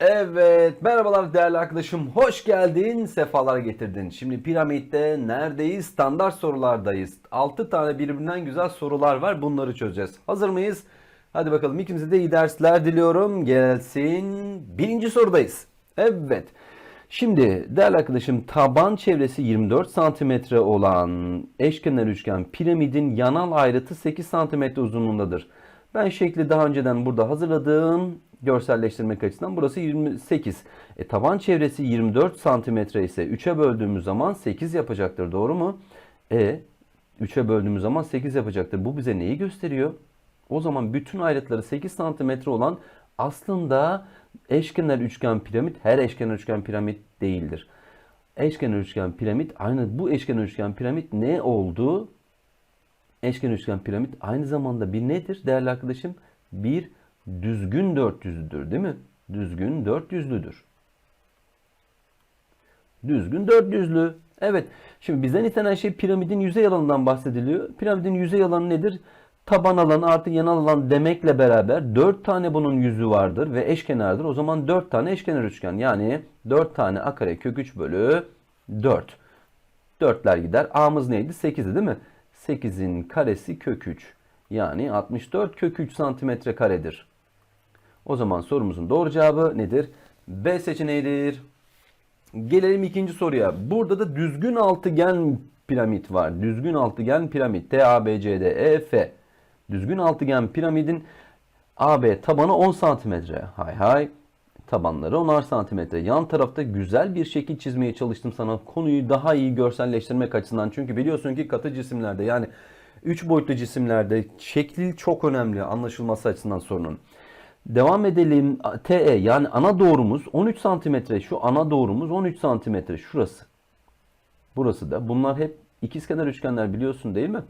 Evet, merhabalar değerli arkadaşım. Hoş geldin, sefalar getirdin. Şimdi piramitte neredeyiz? Standart sorulardayız. 6 tane birbirinden güzel sorular var. Bunları çözeceğiz. Hazır mıyız? Hadi bakalım ikimize de iyi dersler diliyorum. Gelsin. Birinci sorudayız. Evet. Şimdi değerli arkadaşım taban çevresi 24 santimetre olan eşkenar üçgen piramidin yanal ayrıtı 8 santimetre uzunluğundadır. Ben şekli daha önceden burada hazırladım. Görselleştirmek açısından burası 28. E, taban çevresi 24 santimetre ise 3'e böldüğümüz zaman 8 yapacaktır. Doğru mu? E 3'e böldüğümüz zaman 8 yapacaktır. Bu bize neyi gösteriyor? O zaman bütün ayrıtları 8 santimetre olan aslında eşkenar üçgen piramit her eşkenar üçgen piramit değildir. Eşkenar üçgen piramit aynı bu eşkenar üçgen piramit ne oldu? Eşkenar üçgen piramit aynı zamanda bir nedir değerli arkadaşım? Bir düzgün dört yüzlüdür değil mi? Düzgün dört yüzlüdür. Düzgün dört yüzlü. Evet. Şimdi bizden istenen şey piramidin yüzey alanından bahsediliyor. Piramidin yüzey alanı nedir? Taban alanı artı yanal alan demekle beraber 4 tane bunun yüzü vardır ve eşkenardır. O zaman 4 tane eşkenar üçgen. Yani 4 tane a kare kök 3 bölü 4. 4'ler gider. A'mız neydi? 8'di değil mi? 8'in karesi kök 3. Yani 64 kök 3 santimetre karedir. O zaman sorumuzun doğru cevabı nedir? B seçeneğidir. Gelelim ikinci soruya. Burada da düzgün altıgen piramit var. Düzgün altıgen piramit. T, A, B, C, D, E, F. Düzgün altıgen piramidin AB tabanı 10 santimetre. Hay hay. Tabanları 10'ar santimetre. Yan tarafta güzel bir şekil çizmeye çalıştım sana. Konuyu daha iyi görselleştirmek açısından. Çünkü biliyorsun ki katı cisimlerde yani 3 boyutlu cisimlerde şekli çok önemli anlaşılması açısından sorunun. Devam edelim. TE yani ana doğrumuz 13 santimetre. Şu ana doğrumuz 13 santimetre. Şurası. Burası da. Bunlar hep ikizkenar üçgenler biliyorsun değil mi?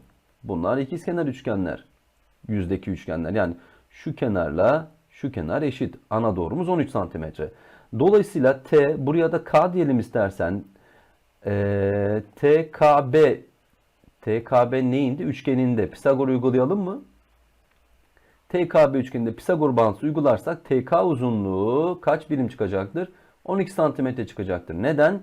Bunlar ikizkenar üçgenler. Yüzdeki üçgenler. Yani şu kenarla şu kenar eşit. Ana doğrumuz 13 santimetre. Dolayısıyla T buraya da K diyelim istersen. Ee, TKB TKB neyindi? Üçgeninde. Pisagor uygulayalım mı? TKB üçgeninde Pisagor bağıntısı uygularsak TK uzunluğu kaç birim çıkacaktır? 12 santimetre çıkacaktır. Neden?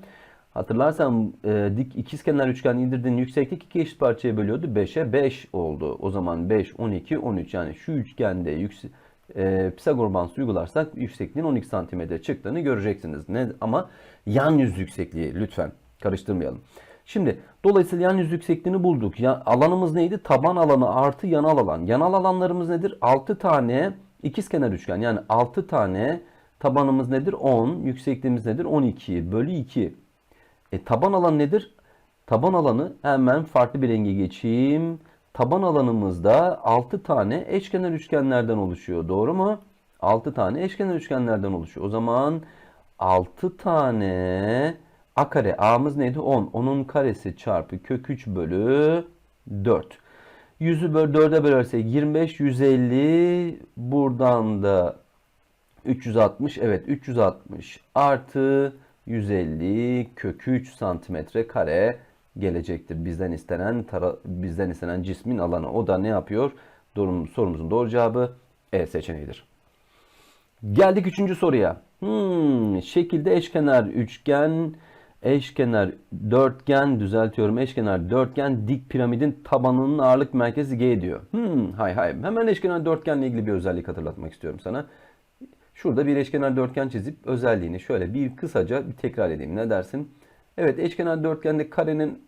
Hatırlarsan e, dik ikizkenar üçgen indirdiğin yükseklik iki eşit parçaya bölüyordu. 5'e 5 oldu. O zaman 5, 12, 13 yani şu üçgende yüksek, e, Pisagor bağıntısı uygularsak yüksekliğin 12 santimetre çıktığını göreceksiniz. Ne, ama yan yüz yüksekliği lütfen karıştırmayalım. Şimdi dolayısıyla yan yüz yüksekliğini bulduk. Ya, alanımız neydi? Taban alanı artı yanal alan. Yanal alanlarımız nedir? 6 tane ikizkenar üçgen. Yani 6 tane tabanımız nedir? 10. Yüksekliğimiz nedir? 12 bölü 2. E, taban alan nedir? Taban alanı hemen farklı bir renge geçeyim. Taban alanımızda 6 tane eşkenar üçgenlerden oluşuyor. Doğru mu? 6 tane eşkenar üçgenlerden oluşuyor. O zaman 6 tane a kare a'mız neydi? 10. Onun karesi çarpı kök 3 bölü 4. 100'ü böl 4'e bölersek 25, 150. Buradan da 360. Evet 360 artı 150 kök 3 santimetre kare gelecektir. Bizden istenen bizden istenen cismin alanı. O da ne yapıyor? Durum, sorumuzun doğru cevabı E seçeneğidir. Geldik üçüncü soruya. Hmm, şekilde eşkenar üçgen, eşkenar dörtgen düzeltiyorum. Eşkenar dörtgen dik piramidin tabanının ağırlık merkezi G diyor. Hmm, hay hay. Hemen eşkenar dörtgenle ilgili bir özellik hatırlatmak istiyorum sana. Şurada bir eşkenar dörtgen çizip özelliğini şöyle bir kısaca bir tekrar edeyim. Ne dersin? Evet eşkenar dörtgende karenin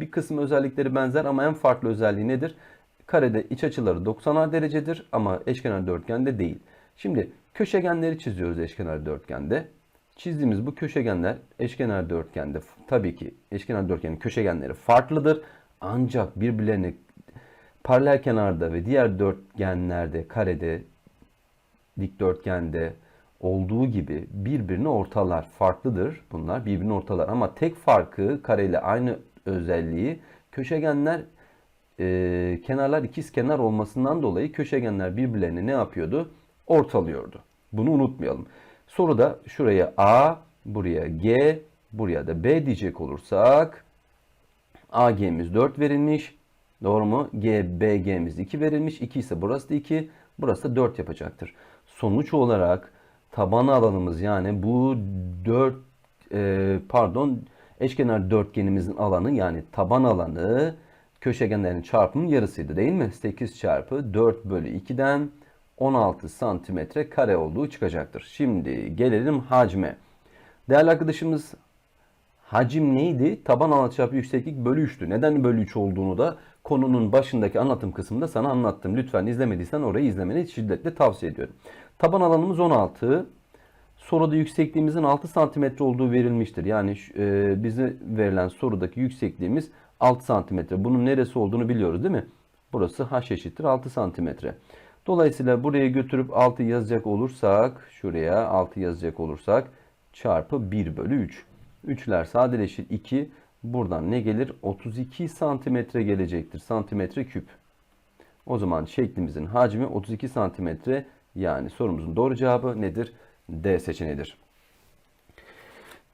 bir kısım özellikleri benzer ama en farklı özelliği nedir? Karede iç açıları 90'ar derecedir ama eşkenar dörtgende değil. Şimdi köşegenleri çiziyoruz eşkenar dörtgende. Çizdiğimiz bu köşegenler eşkenar dörtgende tabii ki eşkenar dörtgenin köşegenleri farklıdır. Ancak birbirlerini paralel kenarda ve diğer dörtgenlerde, karede, dikdörtgende olduğu gibi birbirini ortalar. Farklıdır bunlar birbirini ortalar ama tek farkı kareyle aynı özelliği köşegenler e, kenarlar ikiz kenar olmasından dolayı köşegenler birbirlerini ne yapıyordu? Ortalıyordu. Bunu unutmayalım. Soruda şuraya A, buraya G, buraya da B diyecek olursak AG'miz 4 verilmiş. Doğru mu? G, B, G'miz 2 verilmiş. 2 ise burası da 2. Burası da 4 yapacaktır. Sonuç olarak taban alanımız yani bu 4 e, pardon eşkenar dörtgenimizin alanı yani taban alanı köşegenlerin çarpımının yarısıydı değil mi? 8 çarpı 4 bölü 2'den 16 santimetre kare olduğu çıkacaktır. Şimdi gelelim hacme. Değerli arkadaşımız hacim neydi? Taban alan çarpı yükseklik bölü 3'tü. Neden bölü 3 olduğunu da konunun başındaki anlatım kısmında sana anlattım. Lütfen izlemediysen orayı izlemeni şiddetle tavsiye ediyorum. Taban alanımız 16. Soruda yüksekliğimizin 6 santimetre olduğu verilmiştir. Yani e, bize verilen sorudaki yüksekliğimiz 6 santimetre. Bunun neresi olduğunu biliyoruz değil mi? Burası h eşittir 6 santimetre. Dolayısıyla buraya götürüp 6 yazacak olursak, şuraya 6 yazacak olursak çarpı 1 bölü 3. 3'ler sadeleşir 2. Buradan ne gelir? 32 santimetre gelecektir. Santimetre küp. O zaman şeklimizin hacmi 32 santimetre. Yani sorumuzun doğru cevabı nedir? D seçeneğidir.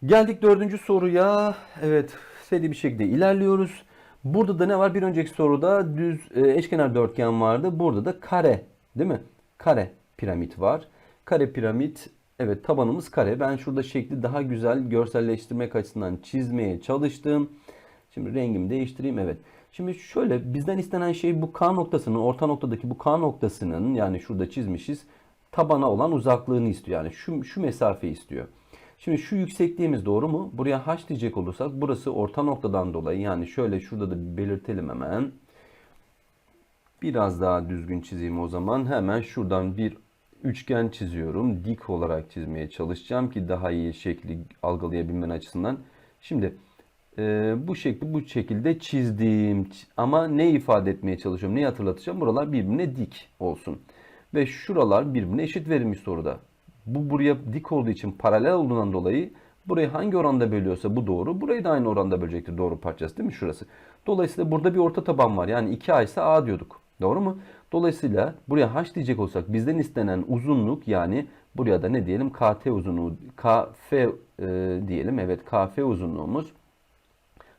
Geldik dördüncü soruya. Evet seri bir şekilde ilerliyoruz. Burada da ne var? Bir önceki soruda düz e, eşkenar dörtgen vardı. Burada da kare değil mi? Kare piramit var. Kare piramit evet tabanımız kare. Ben şurada şekli daha güzel görselleştirmek açısından çizmeye çalıştım. Şimdi rengimi değiştireyim. Evet. Şimdi şöyle bizden istenen şey bu K noktasının orta noktadaki bu K noktasının yani şurada çizmişiz tabana olan uzaklığını istiyor. Yani şu, şu mesafeyi istiyor. Şimdi şu yüksekliğimiz doğru mu? Buraya h diyecek olursak burası orta noktadan dolayı yani şöyle şurada da belirtelim hemen. Biraz daha düzgün çizeyim o zaman. Hemen şuradan bir üçgen çiziyorum. Dik olarak çizmeye çalışacağım ki daha iyi şekli algılayabilmen açısından. Şimdi e, bu şekli bu şekilde çizdim. Ama ne ifade etmeye çalışıyorum? Neyi hatırlatacağım? Buralar birbirine dik olsun. Ve şuralar birbirine eşit verilmiş soruda. Bu buraya dik olduğu için paralel olduğundan dolayı burayı hangi oranda bölüyorsa bu doğru. Burayı da aynı oranda bölecektir doğru parçası değil mi şurası? Dolayısıyla burada bir orta taban var. Yani 2A ise A diyorduk. Doğru mu? Dolayısıyla buraya H diyecek olsak bizden istenen uzunluk yani buraya da ne diyelim? KT uzunluğu, KF e, diyelim. Evet KF uzunluğumuz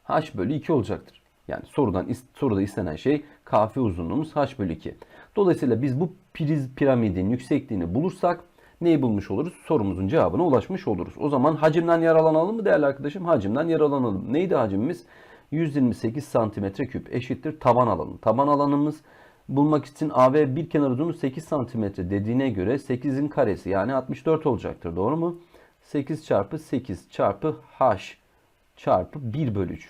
H bölü 2 olacaktır. Yani sorudan soruda istenen şey KF uzunluğumuz H bölü 2. Dolayısıyla biz bu priz piramidin yüksekliğini bulursak neyi bulmuş oluruz? Sorumuzun cevabına ulaşmış oluruz. O zaman hacimden yararlanalım mı değerli arkadaşım? Hacimden yararlanalım. Neydi hacimimiz? 128 santimetre küp eşittir taban alanı. Taban alanımız bulmak için AB bir kenar uzunluğu 8 santimetre dediğine göre 8'in karesi yani 64 olacaktır. Doğru mu? 8 çarpı 8 çarpı h çarpı 1 bölü 3.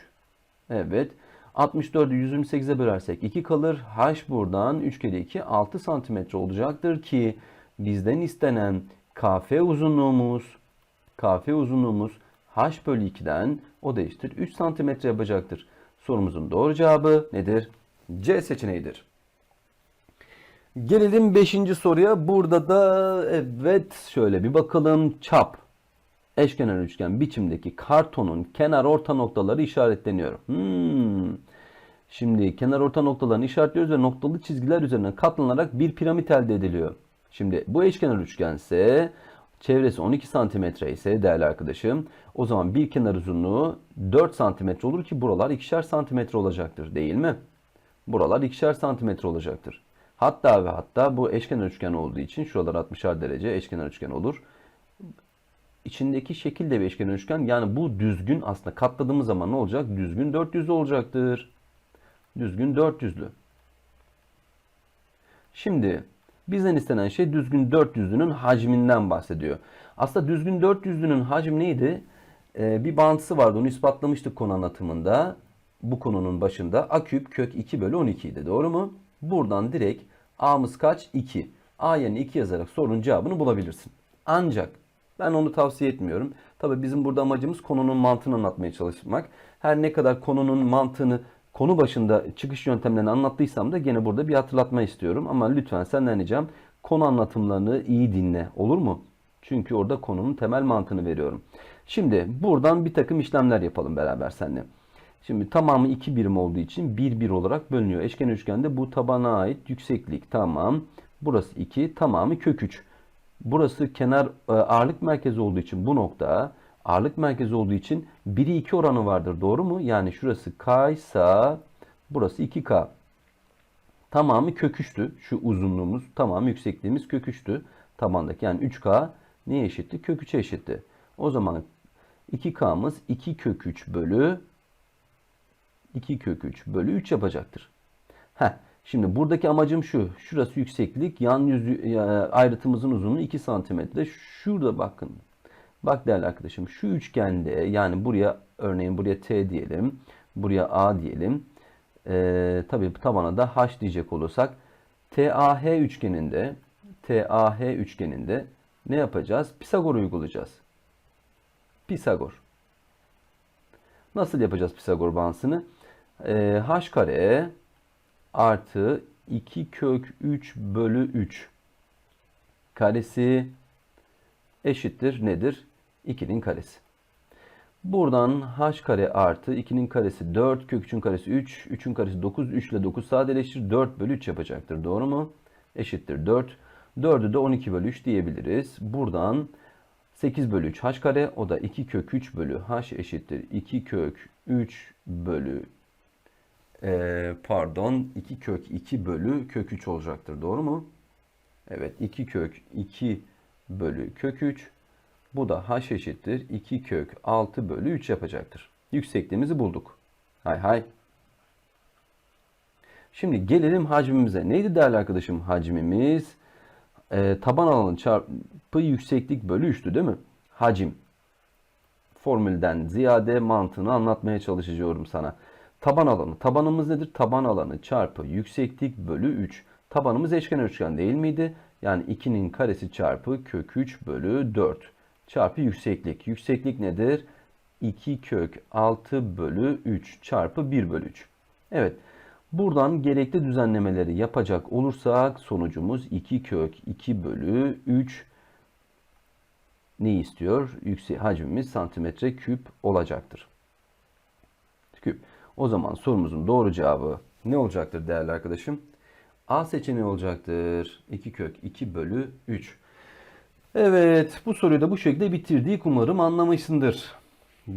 Evet. 64'ü 128'e bölersek 2 kalır. H buradan 3 kere 2 6 santimetre olacaktır ki bizden istenen KF uzunluğumuz KF uzunluğumuz H bölü 2'den o da eşittir 3 santimetre yapacaktır. Sorumuzun doğru cevabı nedir? C seçeneğidir. Gelelim 5. soruya. Burada da evet şöyle bir bakalım. Çap eşkenar üçgen biçimdeki kartonun kenar orta noktaları işaretleniyor. Hmm. Şimdi kenar orta noktalarını işaretliyoruz ve noktalı çizgiler üzerine katlanarak bir piramit elde ediliyor. Şimdi bu eşkenar üçgense çevresi 12 santimetre ise değerli arkadaşım o zaman bir kenar uzunluğu 4 santimetre olur ki buralar ikişer santimetre olacaktır değil mi? Buralar ikişer santimetre olacaktır. Hatta ve hatta bu eşkenar üçgen olduğu için şuralar 60'ar derece eşkenar üçgen olur. İçindeki şekil de bir eşkenar üçgen. Yani bu düzgün aslında katladığımız zaman ne olacak? Düzgün 400 olacaktır. Düzgün 400'lü. Şimdi bizden istenen şey düzgün 400'lünün hacminden bahsediyor. Aslında düzgün 400'lünün hacmi neydi? Ee, bir bağıntısı vardı. Onu ispatlamıştık konu anlatımında. Bu konunun başında a küp kök 2 bölü 12 idi. Doğru mu? Buradan direkt a'mız kaç? 2. a yerine 2 yazarak sorunun cevabını bulabilirsin. Ancak ben onu tavsiye etmiyorum. Tabi bizim burada amacımız konunun mantığını anlatmaya çalışmak. Her ne kadar konunun mantığını konu başında çıkış yöntemlerini anlattıysam da gene burada bir hatırlatma istiyorum. Ama lütfen senden ricam konu anlatımlarını iyi dinle olur mu? Çünkü orada konunun temel mantığını veriyorum. Şimdi buradan bir takım işlemler yapalım beraber seninle. Şimdi tamamı 2 birim olduğu için 1 1 olarak bölünüyor. Eşken üçgende bu tabana ait yükseklik tamam. Burası 2 tamamı kök 3. Burası kenar e, ağırlık merkezi olduğu için bu nokta ağırlık merkezi olduğu için 1'i 2 oranı vardır. Doğru mu? Yani şurası K ise burası 2K. Tamamı köküçtü. Şu uzunluğumuz tamamı yüksekliğimiz köküçtü. Tabandaki yani 3K neye eşitti? Kök 3'e eşitti. O zaman 2K'mız 2 kök 3 bölü 2 kök 3 bölü 3 yapacaktır. Heh, şimdi buradaki amacım şu. Şurası yükseklik. Yan yüzü e, ayrıtımızın uzunluğu 2 santimetre. Şurada bakın. Bak değerli arkadaşım şu üçgende yani buraya örneğin buraya T diyelim. Buraya A diyelim. Ee, tabii tabana da H diyecek olursak TAH üçgeninde TAH üçgeninde ne yapacağız? Pisagor uygulayacağız. Pisagor. Nasıl yapacağız Pisagor bağıntısını? Ee, h kare artı 2 kök 3 bölü 3 karesi eşittir nedir? 2'nin karesi. Buradan h kare artı 2'nin karesi 4, kök 3'ün karesi 3, 3'ün karesi 9, 3 ile 9 sadeleştir. 4 bölü 3 yapacaktır. Doğru mu? Eşittir 4. 4'ü de 12 bölü 3 diyebiliriz. Buradan 8 bölü 3 h kare o da 2 kök 3 bölü h eşittir 2 kök 3 bölü e, pardon 2 kök 2 bölü kök 3 olacaktır. Doğru mu? Evet 2 kök 2 bölü kök 3 bu da h eşittir 2 kök 6 bölü 3 yapacaktır. Yüksekliğimizi bulduk. Hay hay. Şimdi gelelim hacmimize. Neydi değerli arkadaşım hacmimiz? Ee, taban alanı çarpı yükseklik bölü 3'tü değil mi? Hacim. Formülden ziyade mantığını anlatmaya çalışıyorum sana. Taban alanı. Tabanımız nedir? Taban alanı çarpı yükseklik bölü 3. Tabanımız eşkenar üçgen değil miydi? Yani 2'nin karesi çarpı kök 3 bölü 4 çarpı yükseklik. Yükseklik nedir? 2 kök 6 bölü 3 çarpı 1 bölü 3. Evet. Buradan gerekli düzenlemeleri yapacak olursak sonucumuz 2 kök 2 bölü 3 ne istiyor? Yüksek hacmimiz santimetre küp olacaktır. Küp. O zaman sorumuzun doğru cevabı ne olacaktır değerli arkadaşım? A seçeneği olacaktır. 2 kök 2 bölü 3. Evet bu soruyu da bu şekilde bitirdik. Umarım anlamışsındır.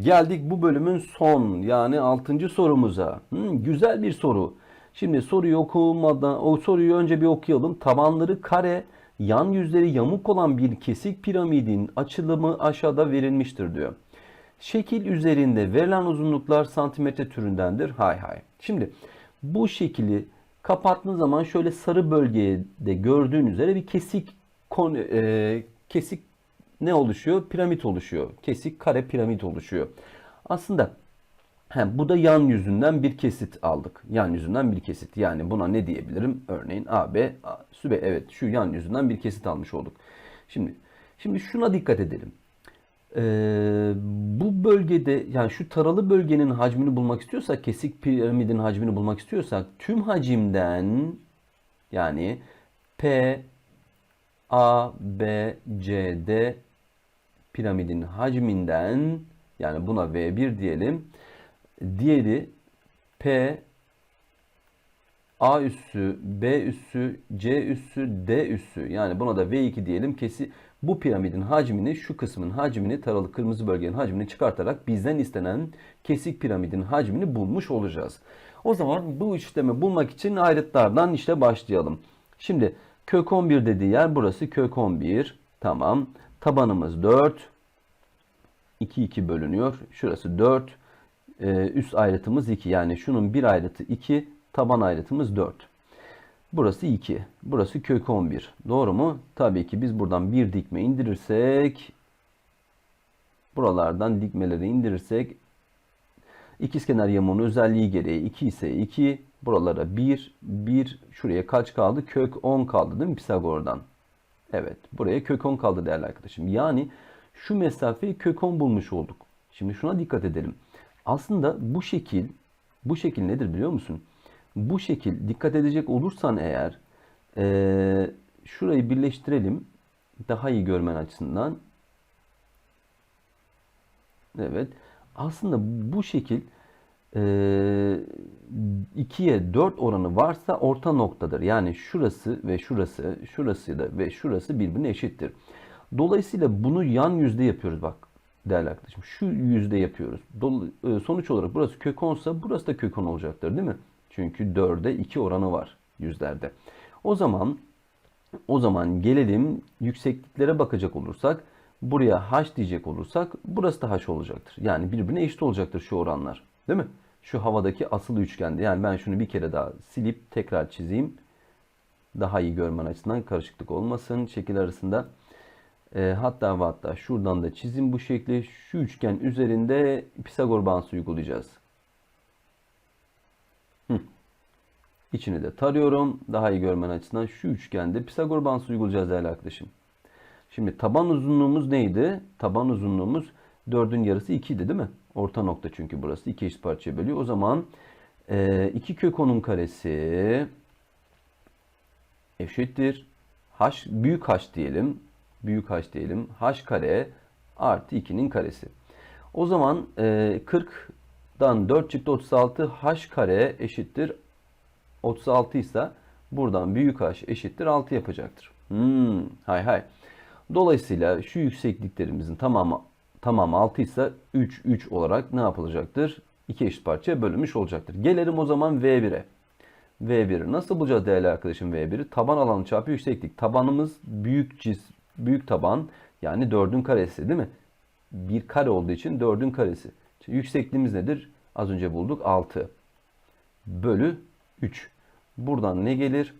Geldik bu bölümün son yani 6. sorumuza. Hmm, güzel bir soru. Şimdi soruyu okumadan o soruyu önce bir okuyalım. Tabanları kare, yan yüzleri yamuk olan bir kesik piramidin açılımı aşağıda verilmiştir diyor. Şekil üzerinde verilen uzunluklar santimetre türündendir. Hay hay. Şimdi bu şekili kapattığın zaman şöyle sarı bölgede gördüğün üzere bir kesik kon, e, kesik ne oluşuyor? Piramit oluşuyor. Kesik kare piramit oluşuyor. Aslında he, bu da yan yüzünden bir kesit aldık. Yan yüzünden bir kesit. Yani buna ne diyebilirim? Örneğin AB, sübe evet şu yan yüzünden bir kesit almış olduk. Şimdi şimdi şuna dikkat edelim. Ee, bu bölgede yani şu taralı bölgenin hacmini bulmak istiyorsak kesik piramidin hacmini bulmak istiyorsak tüm hacimden yani P A, B, C, D piramidin hacminden yani buna V1 diyelim. Diğeri P, A üssü, B üssü, C üssü, D üssü yani buna da V2 diyelim. Kesi bu piramidin hacmini, şu kısmın hacmini, taralı kırmızı bölgenin hacmini çıkartarak bizden istenen kesik piramidin hacmini bulmuş olacağız. O zaman bu işlemi bulmak için ayrıtlardan işte başlayalım. Şimdi kök 11 dediği yer burası kök 11. Tamam. Tabanımız 4. 2 2 bölünüyor. Şurası 4. Ee, üst ayrıtımız 2. Yani şunun bir ayrıtı 2. Taban ayrıtımız 4. Burası 2. Burası kök 11. Doğru mu? Tabii ki biz buradan bir dikme indirirsek buralardan dikmeleri indirirsek ikizkenar yamuğun özelliği gereği 2 ise 2 buralara 1 1 şuraya kaç kaldı? Kök 10 kaldı değil mi Pisagor'dan? Evet. Buraya kök 10 kaldı değerli arkadaşım. Yani şu mesafeyi kök 10 bulmuş olduk. Şimdi şuna dikkat edelim. Aslında bu şekil bu şekil nedir biliyor musun? Bu şekil dikkat edecek olursan eğer ee, şurayı birleştirelim. Daha iyi görmen açısından. Evet. Aslında bu şekil 2'ye 4 oranı varsa orta noktadır. Yani şurası ve şurası, şurası da ve şurası birbirine eşittir. Dolayısıyla bunu yan yüzde yapıyoruz bak değerli arkadaşım. Şu yüzde yapıyoruz. Sonuç olarak burası kök 10 ise burası da kök 10 olacaktır değil mi? Çünkü 4'e 2 oranı var. yüzlerde. O zaman o zaman gelelim yüksekliklere bakacak olursak buraya h diyecek olursak burası da h olacaktır. Yani birbirine eşit olacaktır şu oranlar. Değil mi? Şu havadaki asıl üçgende. Yani ben şunu bir kere daha silip tekrar çizeyim. Daha iyi görmen açısından karışıklık olmasın şekil arasında. E, hatta ve hatta şuradan da çizim bu şekli. Şu üçgen üzerinde Pisagor bağıntısı uygulayacağız. İçini de tarıyorum. Daha iyi görmen açısından şu üçgende Pisagor bansı uygulayacağız değerli arkadaşım. Şimdi taban uzunluğumuz neydi? Taban uzunluğumuz 4'ün yarısı 2 idi değil mi? Orta nokta çünkü burası. 2 eşit parçaya bölüyor. O zaman e, 2 kök 10'un karesi eşittir. H, büyük H diyelim. Büyük H diyelim. H kare artı 2'nin karesi. O zaman e, 40 dan 4 çıktı 36 h kare eşittir 36 ise buradan büyük h eşittir 6 yapacaktır. Hmm, hay hay. Dolayısıyla şu yüksekliklerimizin tamamı tamamı 6 ise 3 3 olarak ne yapılacaktır? 2 eşit parçaya bölünmüş olacaktır. Gelelim o zaman V1'e. V1'i nasıl bulacağız değerli arkadaşım V1'i? Taban alanı çarpı yükseklik. Tabanımız büyük cis, büyük taban yani 4'ün karesi değil mi? Bir kare olduğu için 4'ün karesi. Yüksekliğimiz nedir? Az önce bulduk 6 bölü 3. Buradan ne gelir?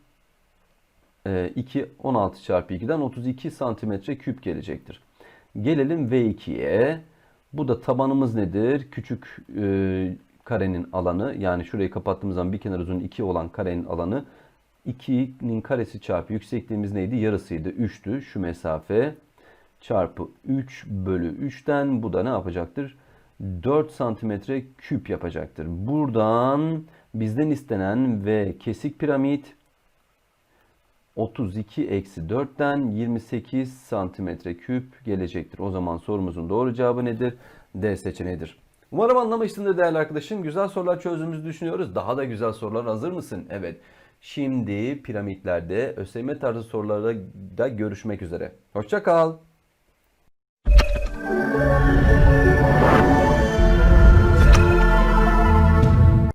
2 16 çarpı 2'den 32 santimetre küp gelecektir. Gelelim V2'ye. Bu da tabanımız nedir? Küçük e, karenin alanı yani şurayı kapattığımız zaman bir kenar uzun 2 olan karenin alanı 2'nin karesi çarpı yüksekliğimiz neydi? Yarısıydı. 3'tü şu mesafe çarpı 3 bölü 3'ten bu da ne yapacaktır? 4 santimetre küp yapacaktır. Buradan bizden istenen ve kesik piramit 32 eksi 4'ten 28 santimetre küp gelecektir. O zaman sorumuzun doğru cevabı nedir? D seçeneğidir. Umarım anlamışsındır değerli arkadaşım. Güzel sorular çözdüğümüzü düşünüyoruz. Daha da güzel sorular hazır mısın? Evet. Şimdi piramitlerde ÖSYM tarzı sorularda da görüşmek üzere. Hoşça kal.